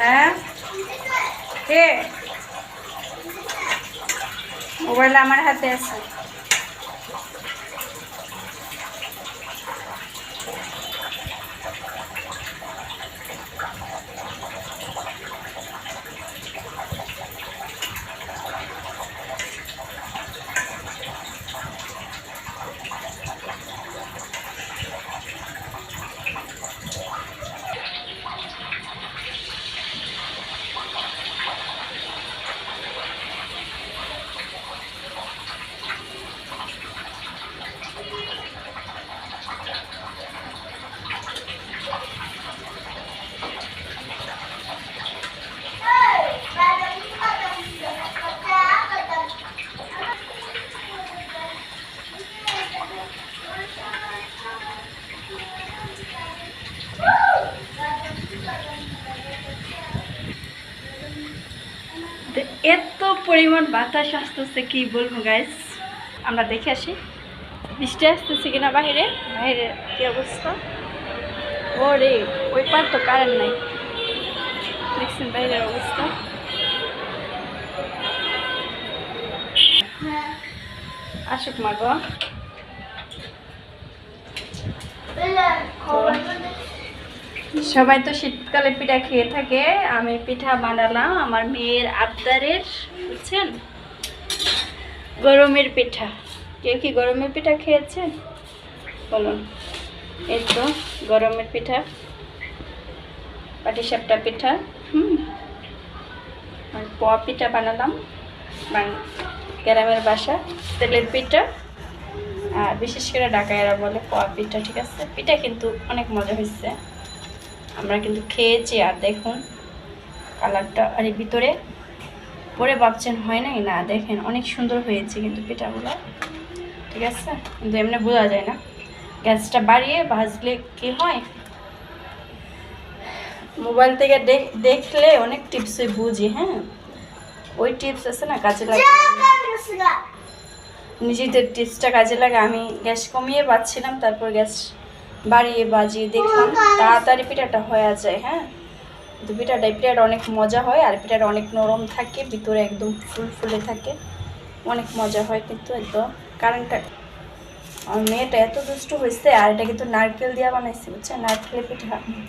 হ্যাঁ? কে? মোবাইল আমার হাতে আছে। এত পরিমাণ বাতাস আসতেছে, কি বলব গাইস আমরা দেখে আসি। বৃষ্টি আসতেছে কিনা বাহিরে বাইরে কি অবস্থা? ও রে ওই পার তো কারেন্ট নাই। দেখছেন বাইরের অবস্থা? আসুক মা সবাই তো শীতকালে পিঠা খেয়ে থাকে। আমি পিঠা বানালাম আমার মেয়ের আবদারের, বুঝছেন? গরমের পিঠা। কেউ কি গরমের পিঠা খেয়েছেন বলুন। এই তো, গরমের পিঠা। পাটিসাপটা পিঠা, হুম। আর পোয়া পিঠা বানালাম বান- গ্রামের বাসা, তেলের পিঠা। আর বিশেষ করে ঢাকায়রা বলে পোয়া পিঠা, ঠিক আছে? পিঠা কিন্তু অনেক মজা হয়েছে আমরা কিন্তু খেয়েছি আর দেখুন কালারটা আর ভিতরে পরে ভাবছেন হয় নাই? না দেখেন অনেক সুন্দর হয়েছে কিন্তু পিঠাগুলো। ঠিক আছে? কিন্তু এমনি বোঝা যায় না। গ্যাসটা বাড়িয়ে ভাজলে কি হয়? মোবাইল থেকে দেখ- দেখলে অনেক টিপসই বুঝি হ্যাঁ? ওই টিপস আছে না কাজে লাগে। নিজেদের টিপসটা কাজে লাগে। আমি গ্যাস কমিয়ে পাচ্ছিলাম তারপর গ্যাস বাড়িয়ে বাজিয়ে দেখলাম, তাড়াতাড়ি পিঠাটা হয়ে যায় হ্যাঁ? তো পিঠাটা পিঠাটা অনেক মজা হয়, আর পিঠাটা অনেক নরম থাকে, ভিতরে একদম ফুল ফুলে থাকে। অনেক মজা হয় কিন্তু একদম কারেন্টটা মেয়েটা এত দুষ্ট হয়েছে, আর এটা কিন্তু নারকেল দিয়া বানাইছে বুঝছে নারকেলের পিঠা।